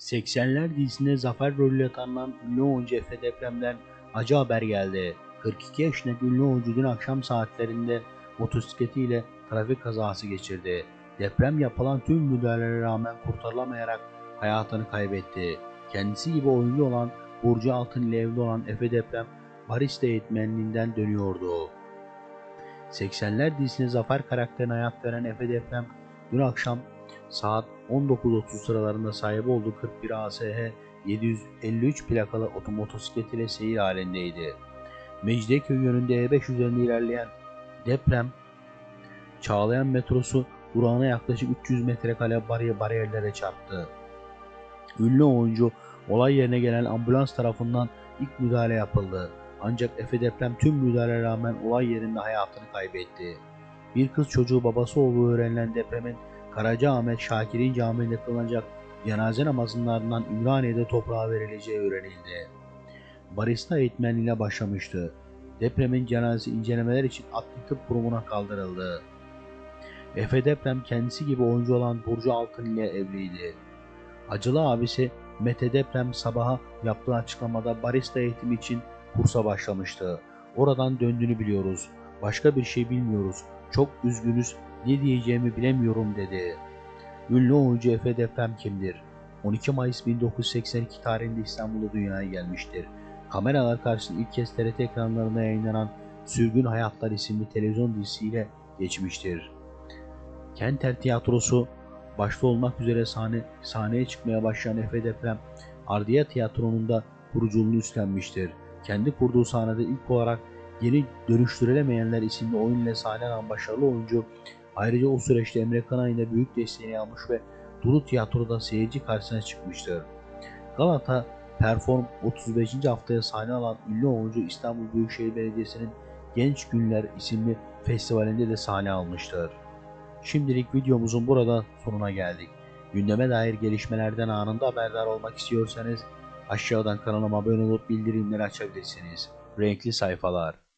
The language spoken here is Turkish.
80'ler dizisinde zafer rolüyle tanınan ünlü oyuncu Efe Deprem'den acı haber geldi. 42 yaşındaki ünlü oyuncu dün akşam saatlerinde motosikletiyle trafik kazası geçirdi. Deprem yapılan tüm müdahalelere rağmen kurtarılamayarak hayatını kaybetti. Kendisi gibi oyuncu olan Burcu Altın ile evli olan Efe Deprem barista eğitmenliğinden dönüyordu. 80'ler dizisine Zafer karakterine hayat veren Efe Deprem dün akşam saat 19.30 sıralarında sahibi olduğu 41 ASH 753 plakalı otomotosiklet ile seyir halindeydi. Mecidiyeköy yönünde E5 üzerinde ilerleyen deprem Çağlayan metrosu durağına yaklaşık 300 metrekare bariyer bariyerlere çarptı. Ünlü oyuncu olay yerine gelen ambulans tarafından ilk müdahale yapıldı. Ancak Efe Deprem tüm müdahalelere rağmen olay yerinde hayatını kaybetti. Bir kız çocuğu babası olduğu öğrenilen depremin Karacaahmet Şakir'in camiinde kılınacak cenaze namazının ardından Ümraniye'de toprağa verileceği öğrenildi. Barista eğitmenliğine başlamıştı. Depremin cenazesi incelemeler için adli tıp kurumuna kaldırıldı. Efe Deprem kendisi gibi oyuncu olan Burcu Altın ile evliydi. Acılı abisi Mete Deprem sabaha yaptığı açıklamada barista eğitimi için kursa başlamıştı. Oradan döndüğünü biliyoruz. Başka bir şey bilmiyoruz. Çok üzgünüz. Ne diyeceğimi bilemiyorum dedi. Ünlü oyuncu Efe Deprem kimdir? 12 Mayıs 1982 tarihinde İstanbul'da dünyaya gelmiştir. Kameralar karşısında ilk kez TRT ekranlarında yayınlanan Sürgün Hayatlar isimli televizyon dizisiyle geçmiştir. Kenter Tiyatrosu başta olmak üzere sahne, sahneye çıkmaya başlayan Efe Deprem, Ardiya Tiyatro'nun da kuruculuğunu üstlenmiştir. Kendi kurduğu sahnede ilk olarak Yeni Dönüştürülemeyenler isimli oyun ile sahne alan başarılı oyuncu, ayrıca o süreçte Emre Kanay'ın da büyük desteğini almış ve Duru Tiyatro'da seyirci karşısına çıkmıştır. Galata Perform 35. haftaya sahne alan ünlü oyuncu İstanbul Büyükşehir Belediyesi'nin Genç Günler isimli festivalinde de sahne almıştır. Şimdilik videomuzun burada sonuna geldik. Gündeme dair gelişmelerden anında haberdar olmak istiyorsanız aşağıdan kanalıma abone olup bildirimleri açabilirsiniz. Renkli sayfalar.